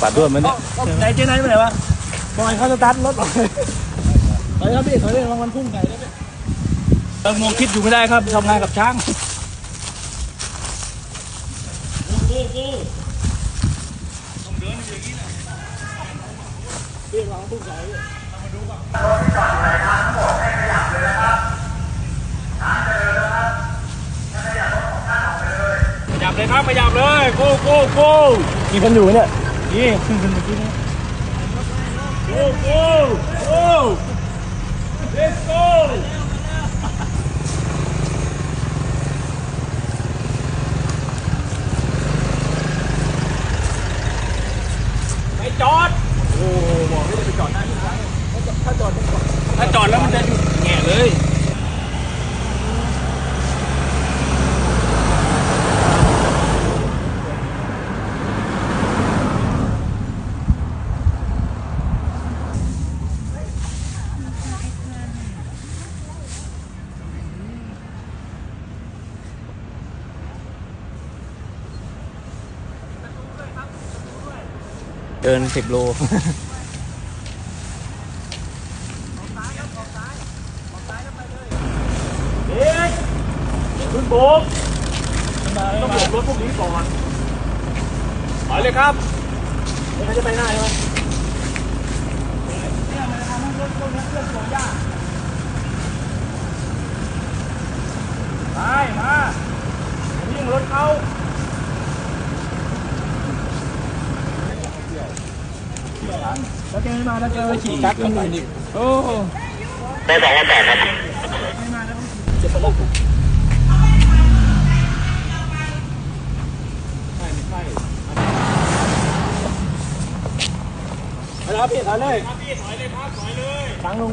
ปาดด้วยมันเนี่ยไหนเจ๊ไหนไปไหนวะบอยเขาจะตัดรถอปครับพี่เขาเรียกรางวันพุ่งไก่ได้ไหมมองคิดอยู่ไม่ได้ครับทำงานกับช้างกูกูต้องเดินอย่างนี้นะเรียกรางพุ่งไก่มาดูก่อน เลยครับขยับเลยกู้กู้กู้มีคนอยู่เนี่ยนี่ขึ้นขึ้นเมื่อกี้นะกู้กู้กู้ let's go ไปจอด เดินสิบโลขึ้ต้องโบกรถพวกนี้ก่อนไปเลยครับไม่จะไปหน้าใช่ไหมไปมายิ่งรถเขา แล้วแกไม่มาแล้วแกไปฉีดกัดคนอื่นอีกโอ้ได้สองวันแปดครับไม่มาแล้วจะไปลไม่ไม่ไปแล้วพี่ถอยเลยพี่ถอยเลยครับถอยเลยตั้งลง